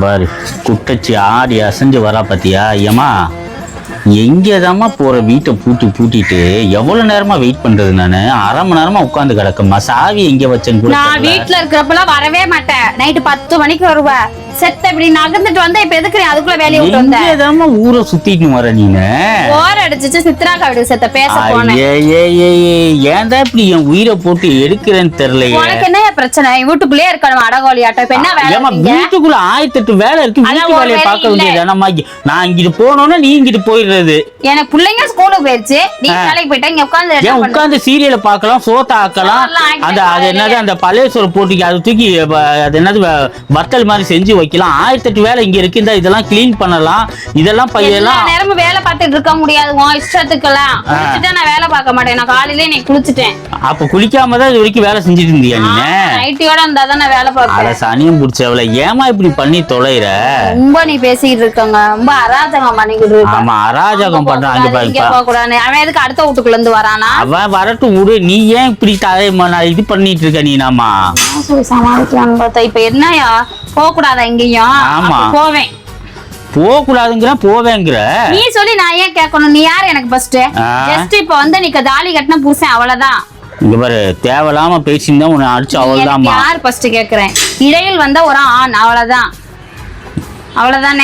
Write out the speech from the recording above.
பாரு குட்டச்சி ஆடி அசைஞ்சு வரா பாத்தியா? ஏமா எங்கேதாம்மா போற வீட்டை பூட்டி பூட்டிட்டு எவ்வளவு நேரமா வெயிட் பண்றது நானு? அரை மணி நேரமா உட்காந்து கிடக்குமா சாவி எங்க வச்சேன்னு கூட நான். வீட்ல இருக்கிறப்பெல்லாம் வரவே மாட்டேன். நைட்டு பத்து மணிக்கு வருவ செத்த இப்படி நகர்ந்துட்டு வந்தா இப்ப எதுக்கு நீ அதுக்குள்ள வேலையை விட்டு வந்த? எங்கேதாம்மா ஊரை சுத்திட்டு வர நீனு? ஓர அடிச்சிச்சு சித்ராக்கா வீடு செத்த பேச போனேன். ஏன்டா இப்படி என் உயிரை போட்டு எடுக்கிறேன்னு தெரியலையே? உனக்கு என்ன பிரச்சனை? வீட்டுக்குள்ளே இருக்கணும் அடகோலி ஆட்டம் இப்ப என்ன வேலை ஏமா? வீட்டுக்குள்ள ஆயிரத்தி எட்டு வேலை இருக்கு வீட்டு வேலையை வேலை பார்க்க. வேண்டியது நம்ம நான் இங்கிட்டு போனோம்னா நீ இங்கிட்டு போயிடுறது. எனக்கு பிள்ளைங்க ஸ்கூலுக்கு போயிருச்சு. நீ வேலைக்கு போயிட்டா இங்க உட்கார்ந்து ஏன்? உட்கார்ந்து சீரியலை பார்க்கலாம் சோத்த ஆக்கலாம். அந்த அது என்னது அந்த பழைய சோறு போட்டிக்கு அது தூக்கி அது என்னது வத்தல் மாதிரி செஞ்சு வைக்கலாம். ஆயிரத்தி எட்டு வேலை இங்க இருக்கு. இந்த இதெல்லாம் க்ளீன் பண்ணலாம். இதெல்லாம் பையெல்லாம் நேரமும் வேலை பார்த்துட்டு இருக்க முடியாது. உன் இஷ்டத்துக்கெல்லாம். நான் வேலை பார்க்க மாட்டேன். நான் காலையில இன்னைக்கு குளிச்சுட்டேன். அப்ப குளிக்காம தான் இது வரைக்கும் வேலை செஞ்சுட்டு இருந்தியா நீ? நைட்டியோட இருந்தா தான் வேலை அட பார்ப்பேன் சனியம் பிடிச்சவள ஏமா இப்படி பண்ணி தொலைற? ரொம்ப நீ பேசிக்கிட்டு இருக்கங்க. ரொம்ப அராஜகம் பண்ணிக்கிட்டு இருக்க. ஆமா அராஜகம் பண்றான் அங்க அவன் எதுக்கு அடுத்த வீட்டுக்குள்ள இருந்து வரானா? அவன் வரட்டும் விடு. நீ ஏன் இப்படி தலை ம- இது பண்ணிட்டு இருக்க நீ நாமா பார்த்தா இப்ப என்னயா போக கூடாதா எங்கேயும் போவேன். போக கூடாதுங்கிற போவேங்கிற. நீ சொல்லி நான் ஏன் கேட்கணும்? நீ யாரு எனக்கு ஃபர்ஸ்ட். ஜஸ்ட் இப்ப வந்து நீ தாலி கட்டின புருஷன் அவ்வளவுதான். இங்க பாரு தேவையில்லாம பேசியிருந்தா உன்னை அடிச்சு அவள்தாம்மா யார் ஃபர்ஸ்ட் கேக்குறேன் இடையில் வந்த ஒரு ஆண் அவ்வளவுதான். அவ்வளவுதானே?